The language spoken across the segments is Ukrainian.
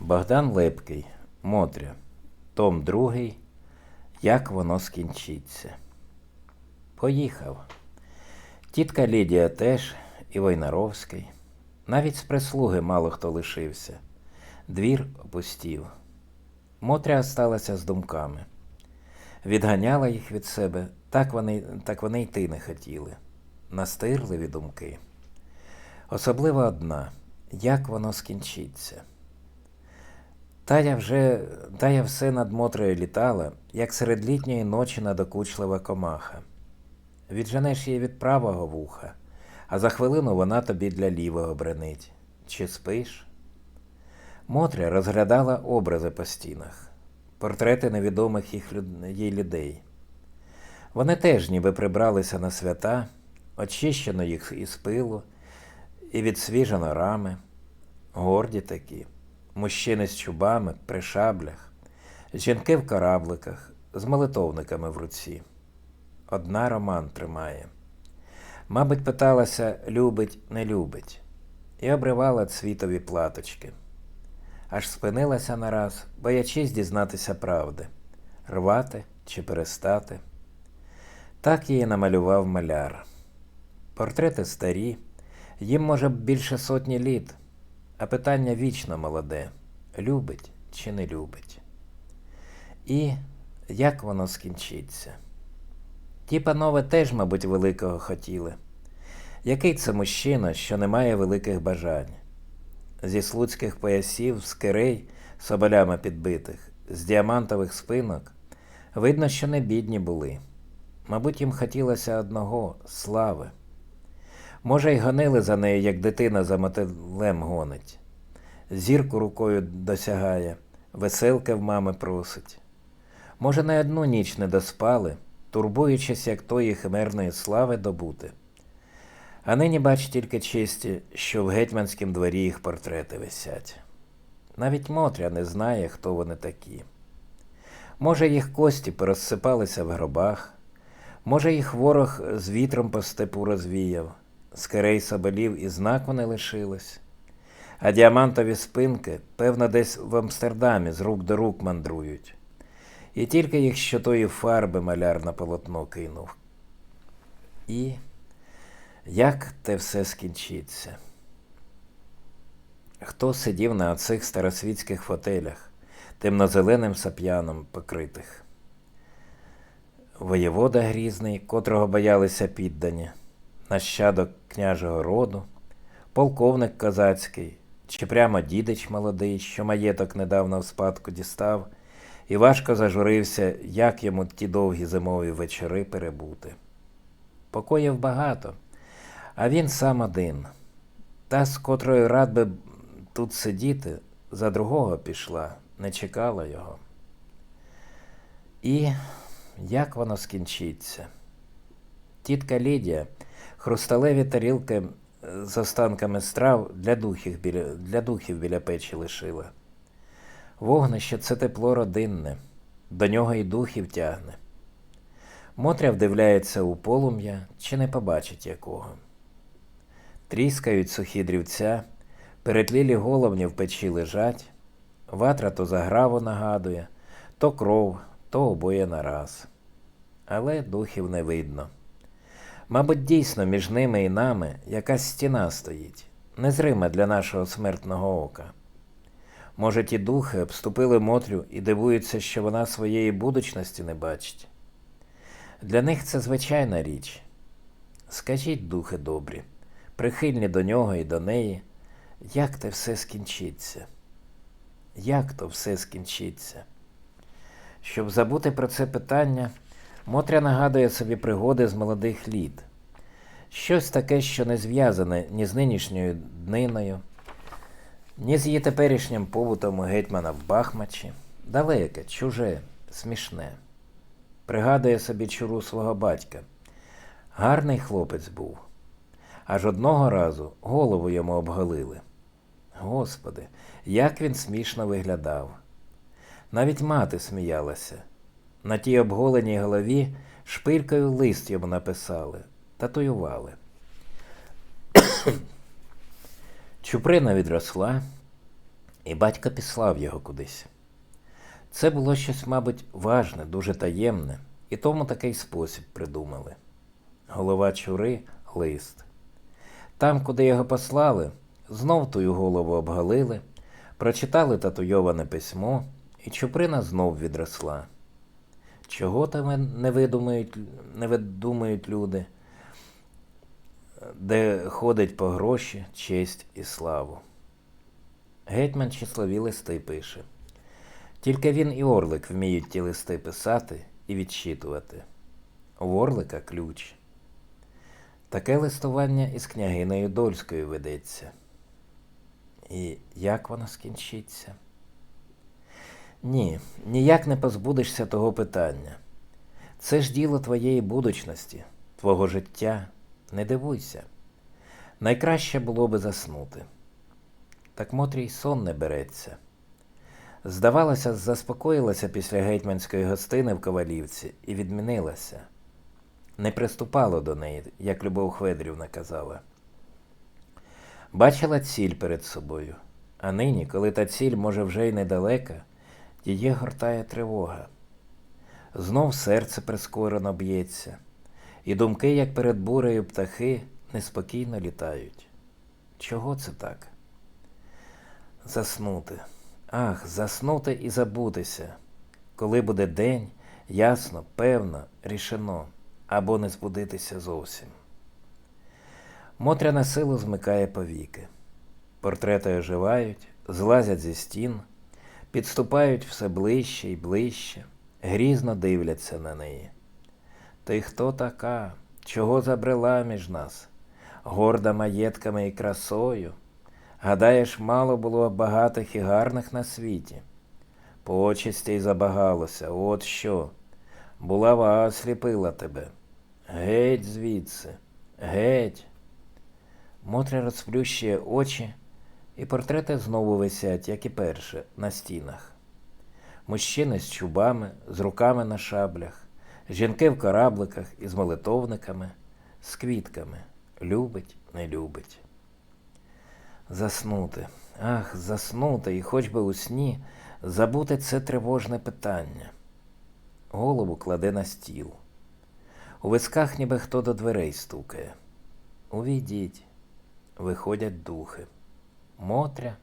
Богдан Лепкий, Мотря, Том 2. Як воно скінчиться. Поїхав. Тітка Лідія теж, і Войнаровський. Навіть з прислуги мало хто лишився. Двір опустів. Мотря осталася з думками. Відганяла їх від себе, так вони, так вони йти не хотіли. Настирливі думки. Особливо одна як воно скінчиться. Тая вже тая все над Мотрою літала, як серед літньої ночі надокучлива комаха. Відженеш її від правого вуха, а за хвилину вона тобі для лівого бренить. Чи спиш? Мотря розглядала образи по стінах, портрети невідомих їх їй людей. Вони теж ніби прибралися на свята, очищено їх із пилу, і відсвіжено рами, горді такі, мужчини з чубами, при шаблях, жінки в корабликах, з молитовниками в руці. Одна роман тримає. Мабуть, питалася, любить, не любить, і обривала цвітові платочки. Аж спинилася нараз, боячись дізнатися правди, рвати чи перестати. Так її намалював маляр. Портрети старі, їм може більше сотні літ, а питання вічно молоде любить чи не любить. І як воно скінчиться? Ті панове теж, мабуть, великого хотіли. Який це мужчина, що не має великих бажань? Зі слуцьких поясів, з кирей, соболями підбитих, з діамантових спинок, видно, що не бідні були. Мабуть, їм хотілося одного слави. Може, й гонили за нею, як дитина за мотилем гонить. Зірку рукою досягає, веселки в мами просить. Може, не одну ніч не доспали, турбуючись, як тої химерної слави добути. А нині бач тільки чисті, що в гетьманськім дворі їх портрети висять. Навіть Мотря не знає, хто вони такі. Може, їх кості порозсипалися в гробах, може, їх ворог з вітром по степу розвіяв, з керей соболів і знаку не лишилось. А діамантові спинки, певно, десь в Амстердамі з рук до рук мандрують. І тільки їх щотої фарби маляр на полотно кинув. І як те все скінчиться? Хто сидів на оцих старосвітських фотелях, темнозеленим сап'яном покритих? Воєвода грізний, котрого боялися піддані, нащадок княжого роду, полковник козацький, чи прямо дідич молодий, що маєток недавно в спадку дістав, і важко зажурився, як йому ті довгі зимові вечори перебути. Покоїв багато, а він сам один. Та, з котрою рад би тут сидіти, за другого пішла, не чекала його. І як воно скінчиться? Тітка Лідія хрусталеві тарілки е, з останками страв для духів біля, для духів біля печі лишила. Вогнище це тепло родинне, до нього і духів тягне. Мотря вдивляється у полум'я, чи не побачить якого. Тріскають сухі дрівця, перетлілі головні в печі лежать, ватра то заграву нагадує, то кров, то обоє нараз. Але духів не видно. Мабуть, дійсно між ними і нами якась стіна стоїть, незрима для нашого смертного ока. Може, ті духи обступили Мотрю і дивуються, що вона своєї будучності не бачить. Для них це звичайна річ. Скажіть, духи добрі, прихильні до нього і до неї, як те все скінчиться? Як то все скінчиться? Щоб забути про це питання, Мотря нагадує собі пригоди з молодих літ. Щось таке, що не зв'язане ні з нинішньою дниною, ні з її теперішнім побутом гетьмана в Бахмачі, далеке, чуже, смішне. Пригадує собі чуру свого батька. Гарний хлопець був. Аж одного разу голову йому обголили. Господи, як він смішно виглядав. Навіть мати сміялася. На тій обголеній голові шпилькою лист йому написали, татуювали. Чуприна відросла, І батько післав його кудись. Це було щось, мабуть, важне, дуже таємне, і тому такий спосіб придумали. Голова чури лист. Там, куди його послали, знов тую голову обгалили, прочитали татуйоване письмо, і чуприна знов відросла. Чого там не видумають, не видумають люди, де ходить по гроші, честь і славу. Гетьман числові листи пише. Тільки він і Орлик вміють ті листи писати і відчитувати. У Орлика ключ. Таке листування із княгинею Дольською ведеться. І як воно скінчиться? Ні, ніяк не позбудешся того питання. Це ж діло твоєї будучності, твого життя. Не дивуйся. Найкраще було би заснути. Так Мотрій сон не береться. Здавалося, заспокоїлася після гетьманської гостини в Ковалівці і відмінилася. Не приступало до неї, як Любов Хведрівна казала. Бачила ціль перед собою, а нині, коли та ціль, може, вже й недалека, її гортає тривога. Знов серце прискорено б'ється, і думки, як перед бурею птахи, неспокійно літають. Чого це так? Заснути. Ах, заснути і забутися. Коли буде день, ясно, певно, рішено, або не збудитися зовсім. Мотря на силу змикає повіки. Портрети оживають, злазять зі стін, підступають все ближче і ближче, грізно дивляться на неї. Ти хто така? Чого забрела між нас? Горда маєтками і красою? Гадаєш, мало було багатих і гарних на світі. Почесті й забагалося, от що. Булава осліпила тебе. Геть звідси, геть. Мотря розплющує очі, і портрети знову висять, як і перше, на стінах. Мужчини з чубами, з руками на шаблях, жінки в корабликах із молитовниками, з квітками. Любить, не любить. Заснути, ах, заснути, і хоч би у сні забути це тривожне питання. Голову кладе на стіл. У висках ніби хто до дверей стукає. Увійдіть, виходять духи. Мотря?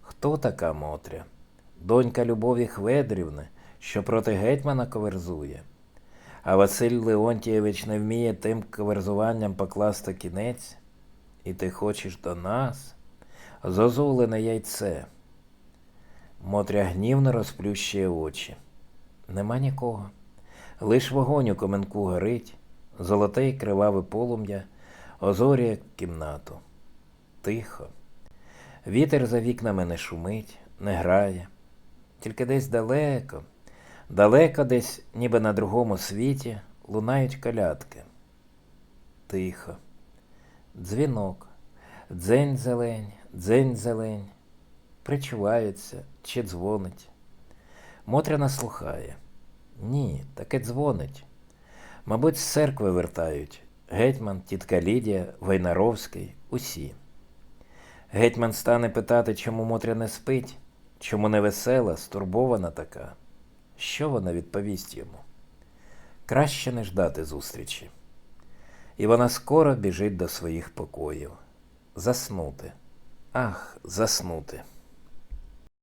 Хто така Мотря? Донька Любові Хведрівни, що проти гетьмана коверзує. А Василь Леонтійович не вміє тим коверзуванням покласти кінець, і ти хочеш до нас? Зозулене яйце. Мотря гнівно розплющує очі. Нема нікого. Лиш вогонь у коменку горить, золоте криваве полум'я озорює кімнату. Тихо. Вітер за вікнами не шумить, не грає. Тільки десь далеко, далеко десь, ніби на другому світі, лунають колядки. Тихо. Дзвінок. Дзень зелень, дзень зелень. Причувається чи дзвонить. Мотря наслухає. Ні, таке дзвонить. Мабуть, з церкви вертають. Гетьман, тітка Лідія, Войнаровський, усі. Гетьман стане питати, чому Мотря не спить, чому не весела, стурбована така. Що вона відповість йому? Краще не ждати зустрічі. І вона скоро біжить до своїх покоїв. Заснути. Ах, заснути.